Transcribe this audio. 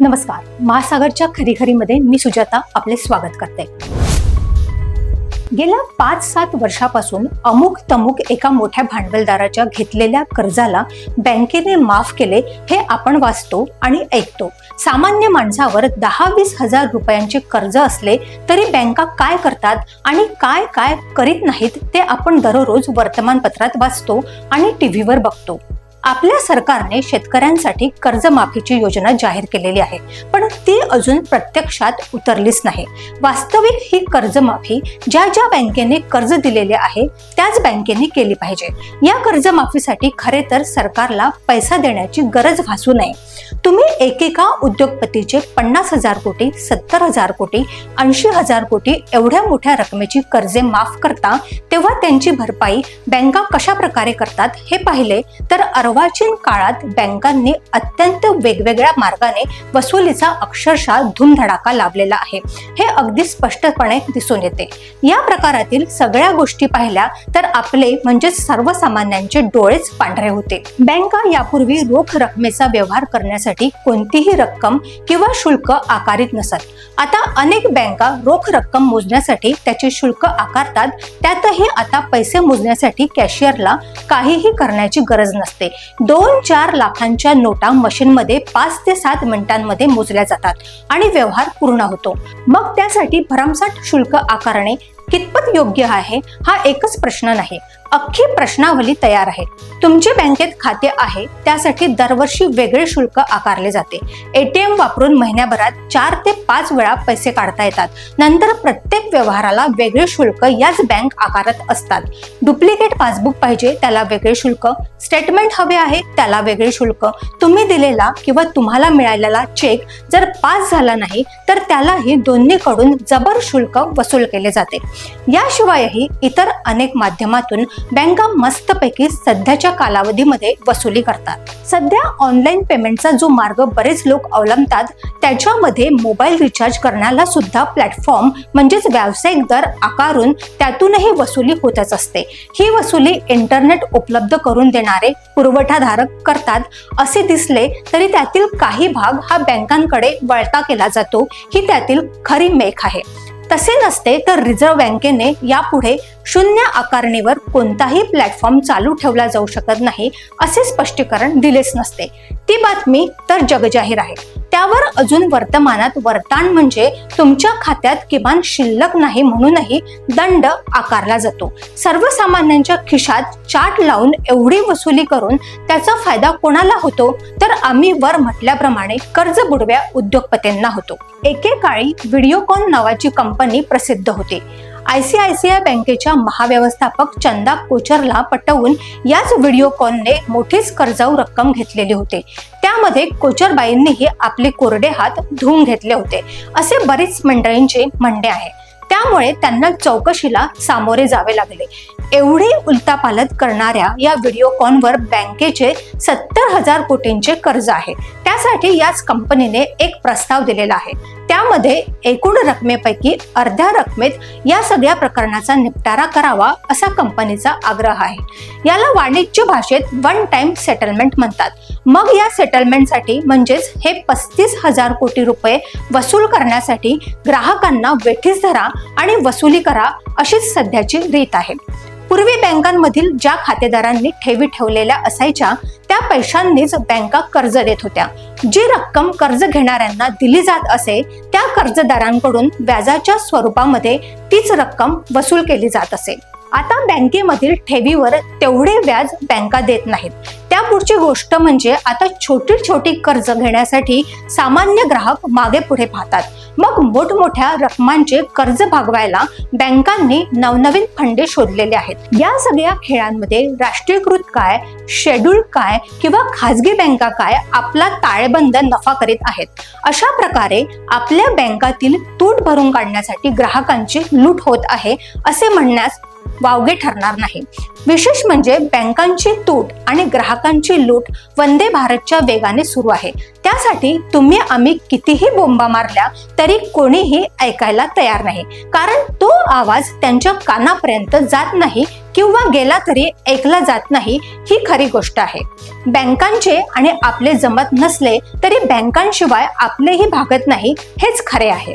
नमस्कार. महासागरच्या खरीखरीमध्ये मी सुजाता आपले स्वागत करते. गेल्या पाच सात वर्षापासून अमुक तमुक एका मोठ्या भांडवलदाराच्या घेतलेल्या कर्जाला बँकेने माफ केले हे आपण वाचतो आणि ऐकतो. सामान्य माणसावर दहा वीस हजार रुपयांचे कर्ज असले तरी बँका काय करतात आणि काय काय करीत नाहीत ते आपण दररोज वर्तमानपत्रात वाचतो आणि टीव्हीवर बघतो. आपल्या सरकारने शेतकऱ्यांसाठी कर्जमाफीची योजना जाहीर केलेली आहे. पण ती अजून प्रत्यक्षात उतरलीच नाही. वास्तविक ही कर्जमाफी ज्या ज्या बँकेने कर्ज दिलेले आहे त्याच बँकेने केली पाहिजे. या कर्जमाफीसाठी खरे तर सरकारला पैसा देण्याची गरज भासू नये. तुम्ही एकेका उद्योगपतीचे पन्नास हजार कोटी सत्तर हजार कोटी ऐंशी हजार कोटी एवढ्या मोठ्या रकमेची कर्जे माफ करता तेव्हा त्यांची भरपाई बँका कशा प्रकारे करतात हे पाहिले तर अर्वाचीन काळात बँकांनी अत्यंत वेगवेगळ्या मार्गाने वसुलीचा अक्षरशः धूमधडाका लावलेला आहे. हे अगदी स्पष्टपणे दिसून येते. या प्रकारातील सगळ्या गोष्टी पाहिल्या तर आपले म्हणजे सर्वसामान्यांचे डोळेच पांढरे होते. बँका यापूर्वी रोख रकमेचा व्यवहार करण्यासाठी कोणतीही रक्कम किंवा शुल्क आकारित नसत. आता अनेक बँका रोख रक्कम मोजण्यासाठी त्याचे शुल्क आकारतात त्यातही आता पैसे मोजण्यासाठी कॅशियरला काहीही करण्याची गरज नसते. दोन चार लाखांच्या नोटा मशीनमध्ये पाच ते सात मिनिटांमध्ये मोजल्या जातात आणि व्यवहार पूर्ण होतो. मग त्यासाठी भरमसाठ शुल्क आकारणे कितपत योग्य आहे हा एकच प्रश्न नाही. अख्खी प्रश्नावली तयार आहे. तुमचे बँकेत खाते आहे त्यासाठी दरवर्षी वेगळे शुल्क आकारले जाते. एटीएम वापरून महिन्याभरात चार ते पाच वेळा पैसे काढता येतात. नंतर प्रत्येक व्यवहाराला वेगळे शुल्क याच बँक आकारत असतात. डुप्लिकेट पासबुक पाहिजे त्याला वेगळे शुल्क. स्टेटमेंट हवे आहे त्याला वेगळे शुल्क. तुम्ही दिलेला किंवा तुम्हाला मिळालेला चेक जर पास झाला नाही तर त्यालाही दोन्हीकडून जबर शुल्क वसूल केले जाते. याशिवायही इतर अनेक माध्यमातून बँका मस्तपैकी सध्याच्या कालावधीमध्ये वसुली करतात. सध्या ऑनलाईन पेमेंटचा जो मार्ग बरेच लोक अवलंबतात त्याच्यामध्ये मोबाईल रिचार्ज करण्याला सुद्धा प्लॅटफॉर्म म्हणजेच व्यावसायिक दर आकारून त्यातूनही वसुली होतच असते. ही वसुली इंटरनेट उपलब्ध करून देणारे पुरवठाधारक करतात. असे दिसले तरी त्यातील काही भाग हा बँकांकडे वळता केला जातो. ही त्यातील खरी मेख आहे. तसे नसते तर रिझर्व्ह बँकेने यापुढे शून्य आकारणीवर कोणताही प्लॅटफॉर्म चालू ठेवला जाऊ शकत नाही असे स्पष्टीकरण दिलेच नसते. ती बातमी तर जगजाहीर आहे. त्यावर अजून वर्तमानात वर्तान म्हणजे तुमच्या खात्यात किमान शिल्लक नाही म्हणूनही दंड आकारला जातो. सर्वसामान्यांच्या खिशात चाट लावून एवढी वसुली करून त्याचा फायदा कोणाला होतो? तर आम्ही वर म्हटल्याप्रमाणे कर्ज बुडव्या उद्योगपतींना होतो. एकेकाळी व्हिडिओकॉन नावाची कंपनी प्रसिद्ध होती. आयसीआयसीआय बँकेच्या महाव्यवस्थापक चंदा कोचरला पटवून याच व्हिडिओकॉनने मोठीच कर्जाऊ रक्कम घेतलेली होती. त्यामध्ये कोचरबाईंनीही आपले कोरडे हात धुवून घेतले होते. असे बरेच मंडळींचे म्हणणे आहे. त्यामुळे त्यांना चौकशीला सामोरे जावे लागले. एवढी उलतापालत करणाऱ्या या व्हिडिओकॉनवर बँकेचे सत्तर हजार कोटींचे कर्ज आहे. त्यासाठी याच कंपनीने एक प्रस्ताव दिलेला आहे. त्यामध्ये एकूण रकमेपैकी अर्ध्या रकमेत या सगळ्या प्रकरणाचा निपटारा करावा असा कंपनीचा आग्रह आहे. याला वाणिज्य भाषेत वन टाइम सेटलमेंट म्हणतात. मग या सेटलमेंटसाठी म्हणजेच हे पस्तीस हजार कोटी रुपये वसूल करण्यासाठी ग्राहकांना वेठीस धरा आणि वसुली करा अशीच सध्याची रीत आहे. पूर्वी बँकांमधील ज्या खातेदारांनी ठेवी ठेवलेल्या असायच्या त्या पैशांनीच बँका कर्ज देत होत्या. जी रक्कम कर्ज घेणाऱ्यांना दिली जात असे त्या कर्जदारांकडून व्याजाच्या स्वरूपामध्ये तीच रक्कम वसूल केली जात असे. आता बँकेमधील ठेवीवर तेवढे व्याज बँका देत नाहीत. त्यापुढची गोष्ट म्हणजे आता छोटी छोटी कर्ज घेण्यासाठी सामान्य ग्राहक मागे पुढे पाहतात. मग मोठमोठ्या रकमांचे कर्ज भागवायला बँकांनी नवनवीन फंडे शोधलेले आहेत. या सगळ्या खेळांमध्ये राष्ट्रीयकृत काय शेड्यूल काय किंवा खाजगी बँका काय आपला ताळेबंद नफा करीत आहेत. अशा प्रकारे आपल्या बँकातील तूट भरून काढण्यासाठी ग्राहकांची लूट होत आहे असे म्हणण्यास वावगे ठरणार नाही. विशेष म्हणजे बँकांची तूट आणि ग्राहकांची लूट वंदे भारतच्या वेगाने सुरू आहे. त्यासाठी तुम्ही आम्ही कितीही बोंबा मारल्या तरी कोणीही ऐकायला तयार नाही. कारण तो आवाज त्यांच्या कानापर्यंत जात नाही किंवा गेला तरी ऐकला जात नाही ही खरी गोष्ट आहे. बँकांचे आणि आपले जमत नसले तरी बँकांशिवाय आपलेही भागत नाही हेच खरे आहे.